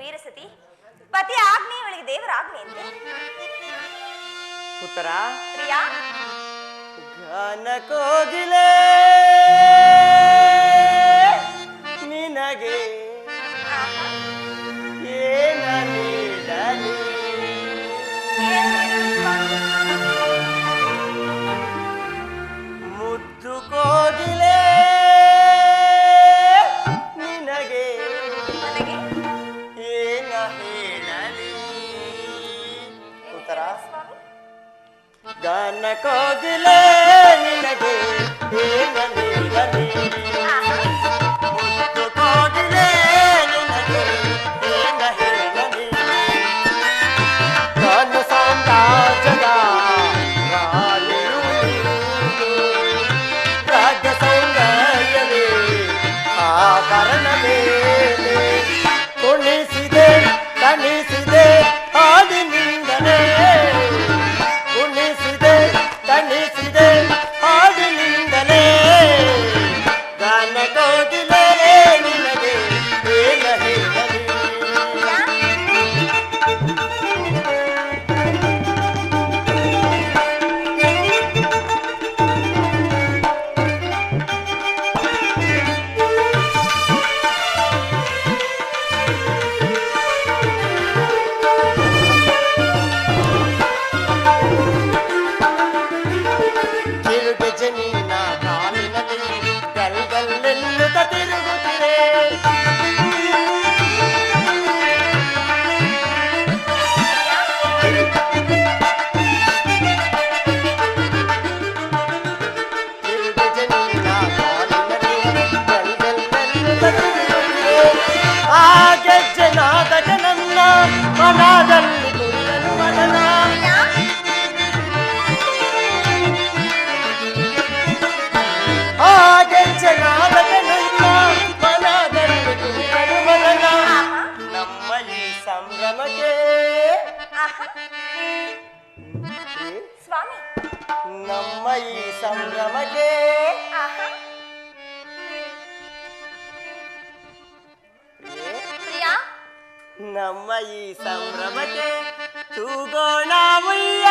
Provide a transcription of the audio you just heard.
ವೀರಸತಿ ಪತಿ ಆಗ್ನಿ ಇವಳಿಗೆ ದೇವರ ಆಗ್ನಿ ಅಂತೆ. ಪುತ್ರ. ಪ್ರಿಯಾ? ಘನ ಕೋಗಿಲೆ गान को गिले लगे dale, ay, mi. ಸ್ವಾಮಿ ನಮ್ಮ ಈ ಸಂಭ್ರಮಕ್ಕೆ ನಮ್ಮ ಈ ಸಂಭ್ರಮಕ್ಕೆ ತೂಗೋಣ ಮುಯ್ಯ